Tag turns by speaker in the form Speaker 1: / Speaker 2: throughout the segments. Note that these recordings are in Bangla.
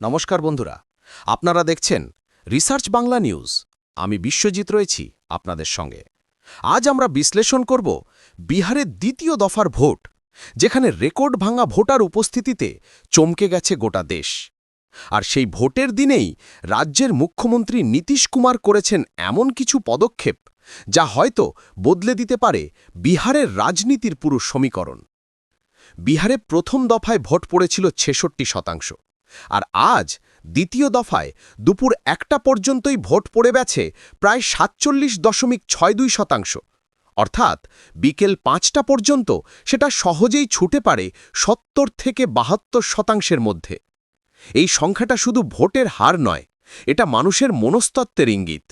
Speaker 1: নমস্কার বন্ধুরা। আপনারা দেখছেন রিসার্চ বাংলা নিউজ। আমি বিশ্বজিৎ রয়েছি আপনাদের সঙ্গে। আজ আমরা বিশ্লেষণ করব বিহারের দ্বিতীয় দফার ভোট, যেখানে রেকর্ড ভাঙা ভোটার উপস্থিতিতে চমকে গেছে গোটা দেশ। আর সেই ভোটের দিনেই রাজ্যের মুখ্যমন্ত্রী নীতিশ কুমার করেছেন এমন কিছু পদক্ষেপ, যা হয়তো বদলে দিতে পারে বিহারের রাজনীতির পুরো সমীকরণ। বিহারে প্রথম দফায় ভোট পড়েছিল ছেষট্টি শতাংশ। আর আজ, দ্বিতীয় দফায়, দুপুর একটা পর্যন্তই ভোট পড়ে গেছে প্রায় সাতচল্লিশ দশমিক ছয় দুই শতাংশ। অর্থাৎ, বিকেল পাঁচটা পর্যন্ত সেটা সহজেই ছুটে পারে সত্তর থেকে বাহাত্তর শতাংশের মধ্যে। এই সংখ্যাটা শুধু ভোটের হার নয়, এটা মানুষের মনস্তত্ত্বের ইঙ্গিত।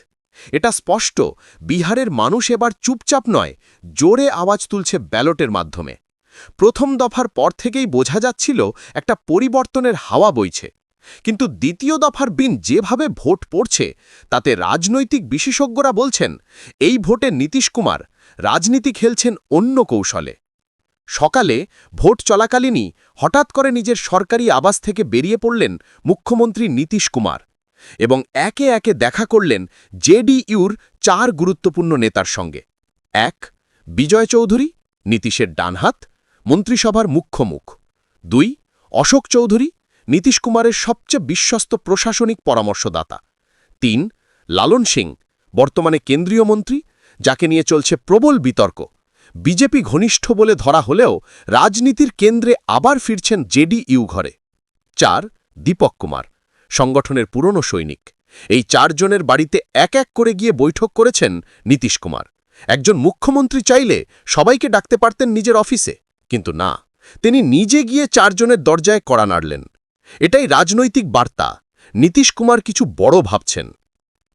Speaker 1: এটা স্পষ্ট, বিহারের মানুষ এবার চুপচাপ নয়, জোরে আওয়াজ তুলছে ব্যালটের মাধ্যমে। প্রথম দফার পর থেকেই বোঝা যাচ্ছিল একটা পরিবর্তনের হাওয়া বইছে। কিন্তু দ্বিতীয় দফার বিন যেভাবে ভোট পড়ছে, তাতে রাজনৈতিক বিশেষজ্ঞরা বলছেন, এই ভোটে নীতিশ কুমার, রাজনীতি খেলছেন অন্য কৌশলে। সকালে ভোট চলাকালীনই হঠাৎ করে নিজের সরকারি আবাস থেকে বেরিয়ে পড়লেন মুখ্যমন্ত্রী নীতিশ কুমার এবং একে একে দেখা করলেন জেডিইউর চার গুরুত্বপূর্ণ নেতার সঙ্গে। এক, বিজয় চৌধুরী, নীতিশের ডানহাত। মন্ত্রিসভার মুখ্য মুখ দুই, অশোক চৌধুরী, নীতিশ কুমারের সবচেয়ে বিশ্বস্ত প্রশাসনিক পরামর্শদাতা। তিন, লালন সিং, বর্তমানে কেন্দ্রীয় মন্ত্রী, যাকে নিয়ে চলছে প্রবল বিতর্ক। বিজেপি ঘনিষ্ঠ বলে ধরা হলেও রাজনীতির কেন্দ্রে আবার ফিরছেন জেডিইউ ঘরে। চার, দীপক কুমার, সংগঠনের পুরনো সৈনিক। এই চারজনের বাড়িতে এক এক করে গিয়ে বৈঠক করেছেন নীতিশ কুমার। একজন মুখ্যমন্ত্রী চাইলে সবাইকে ডাকতে পারতেন নিজের অফিসে। কিন্তু না, তিনি নিজে গিয়ে চারজনের দরজায় কড়া নাড়লেন। এটাই রাজনৈতিক বার্তা। নীতিশ কুমার কিছু বড় ভাবছেন।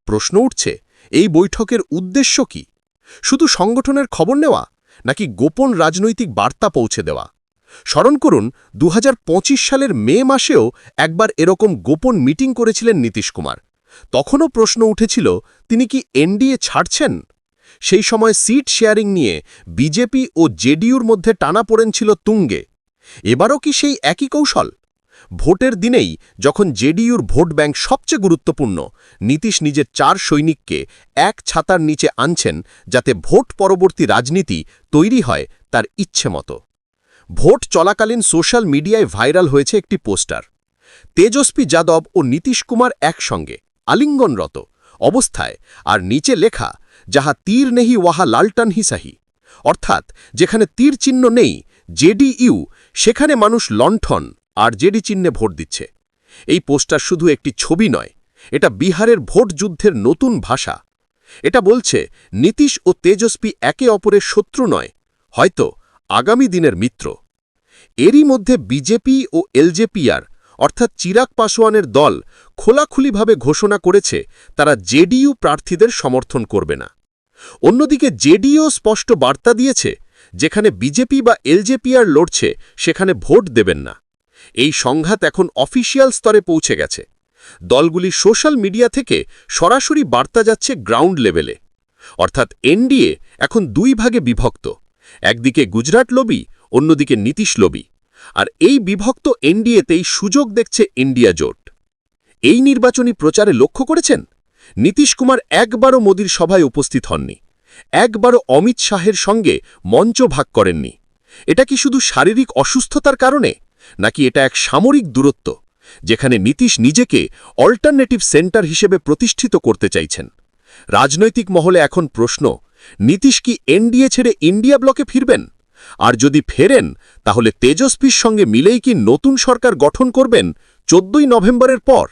Speaker 1: প্রশ্ন উঠছে, এই বৈঠকের উদ্দেশ্য কি? শুধু সংগঠনের খবর নেওয়া, নাকি গোপন রাজনৈতিক বার্তা পৌঁছে দেওয়া? স্মরণ করুন দু হাজার পঁচিশ সালের মে মাসেও একবার এরকম গোপন মিটিং করেছিলেন নীতিশ কুমার। তখনও প্রশ্ন উঠেছিল, তিনি কি এনডিএ ছাড়ছেন? সেই সময় সিট শেয়ারিং নিয়ে বিজেপি ও জেডিইউর মধ্যে টানা পড়েন ছিল তুঙ্গে। এবারও কি সেই একই কৌশল? ভোটের দিনেই যখন জেডিইউর ভোট ব্যাংক সবচেয়ে গুরুত্বপূর্ণ, নীতিশ নিজের চার সৈনিককে এক ছাতার নিচে আনছেন যাতে ভোট পরবর্তী রাজনীতি তৈরি হয় তার ইচ্ছে মতো। ভোট চলাকালীন সোশ্যাল মিডিয়ায় ভাইরাল হয়েছে একটি পোস্টার। তেজস্বী যাদব ও নীতিশ কুমার একসঙ্গে, আলিঙ্গনরত অবস্থায়, আর নিচে লেখা যাহা তীর নেহি ওয়াহা লালটান হিসাহি অর্থাৎ, যেখানে তীর চিহ্ন নেই জেডিইউ সেখানে মানুষ লণ্ঠন আর জেডি চিহ্নে ভোট দিচ্ছে। এই পোস্টার শুধু একটি ছবি নয়, এটা বিহারের ভোট যুদ্ধের নতুন ভাষা। এটা বলছে, নীতিশ ও তেজস্বী একে অপরের শত্রু নয়, হয়তো আগামী দিনের মিত্র। এরই মধ্যে বিজেপি ও এলজেপিআর অর্থাৎ চিরাগ পাসোয়ানের দল খোলাখুলিভাবে ঘোষণা করেছে তারা জেডিইউ প্রার্থীদের সমর্থন করবে না। অন্যদিকে জেডিও স্পষ্ট বার্তা দিয়েছে, যেখানে বিজেপি বা এলজেপিআর লড়ছে, সেখানে ভোট দেবেন না। এই সংঘাত এখন অফিসিয়াল স্তরে পৌঁছে গেছে। দলগুলি সোশ্যাল মিডিয়া থেকে সরাসরি বার্তা যাচ্ছে গ্রাউন্ড লেভেলে। অর্থাৎ এনডিএ এখন দুই ভাগে বিভক্ত, একদিকে গুজরাট লবি, অন্যদিকে নীতিশ লবি। আর এই বিভক্ত এনডিএতেই সুযোগ দেখছে ইন্ডিয়া জোট। এই নির্বাচনী প্রচারে লক্ষ্য করেছেন? নীতিশ কুমার একবারও মোদির সভায় উপস্থিত হননি। একবারও অমিত শাহের সঙ্গে মঞ্চ ভাগ করেননি। এটা কি শুধু শারীরিক অসুস্থতার কারণে? নাকি এটা এক সামরিক দূরত্ব, যেখানে নীতিশ নিজেকে অল্টারনেটিভ সেন্টার হিসেবে প্রতিষ্ঠিত করতে চাইছেন? রাজনৈতিক মহলে এখন প্রশ্ন, নীতিশ কি এনডিএ ছেড়ে ইন্ডিয়া ব্লকে ফিরবেন? আর যদি ফেরেন, তাহলে তেজস্বীর সঙ্গে মিলেই কি নতুন সরকার গঠন করবেন চোদ্দই নভেম্বরের পর?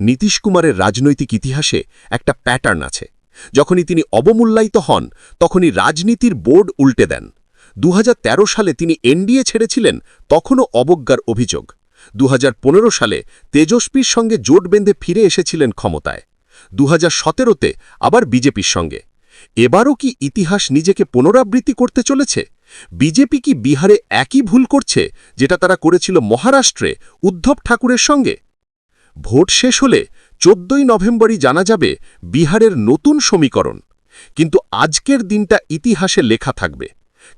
Speaker 1: নীতিশ কুমারের রাজনৈতিক ইতিহাসে একটা প্যাটার্ন আছে। যখনই তিনি অবমূল্যায়িত হন, তখনই রাজনীতির বোর্ড উল্টে দেন। দু হাজার তেরো সালে তিনি এনডিএ ছেড়েছিলেন, তখনও অবজ্ঞার অভিযোগ। দু হাজার পনেরো সালে তেজস্বীর সঙ্গে জোট বেঁধে ফিরে এসেছিলেন ক্ষমতায়। দুহাজার সতেরো তে আবার বিজেপির সঙ্গে। এবারও কি ইতিহাস নিজেকে পুনরাবৃত্তি করতে চলেছে? বিজেপি কি বিহারে একই ভুল করছে যেটা তারা করেছিল মহারাষ্ট্রে উদ্ধব ঠাকুরের সঙ্গে? ভোট শেষ হলে চোদ্দই নভেম্বরই জানা যাবে বিহারের নতুন সমীকরণ। কিন্তু আজকের দিনটা ইতিহাসে লেখা থাকবে।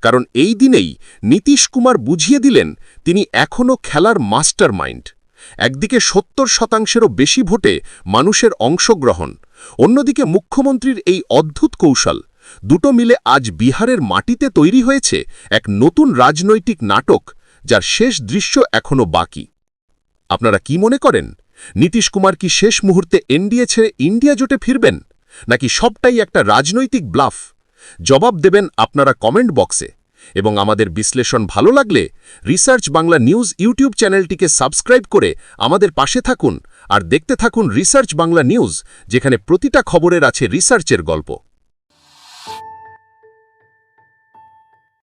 Speaker 1: কারণ এই দিনেই নীতিশ কুমার বুঝিয়ে দিলেন তিনি এখনও খেলার মাস্টার মাইন্ড
Speaker 2: একদিকে সত্তর শতাংশেরও বেশি ভোটে মানুষের অংশগ্রহণ। অন্যদিকে মুখ্যমন্ত্রীর এই অদ্ভুত কৌশল দুটো মিলে আজ বিহারের মাটিতে তৈরি হয়েছে এক নতুন রাজনৈতিক নাটক, যার শেষ দৃশ্য এখনও বাকি। আপনারা কি মনে করেন? নীতিশ কুমার কি শেষ মুহূর্তে এনডিএ ছেড়ে ইন্ডিয়া জোটে ফিরবেন? নাকি সবটাই একটা রাজনৈতিক ব্লাফ? জবাব দেবেন আপনারা কমেন্ট বক্সে। এবং আমাদের বিশ্লেষণ ভালো লাগলে রিসার্চ বাংলা নিউজ ইউটিউব চ্যানেলটিকে সাবস্ক্রাইব করে আমাদের পাশে থাকুন, আর দেখতে থাকুন রিসার্চ বাংলা নিউজ, যেখানে প্রতিটা খবরের আছে রিসার্চের গল্প।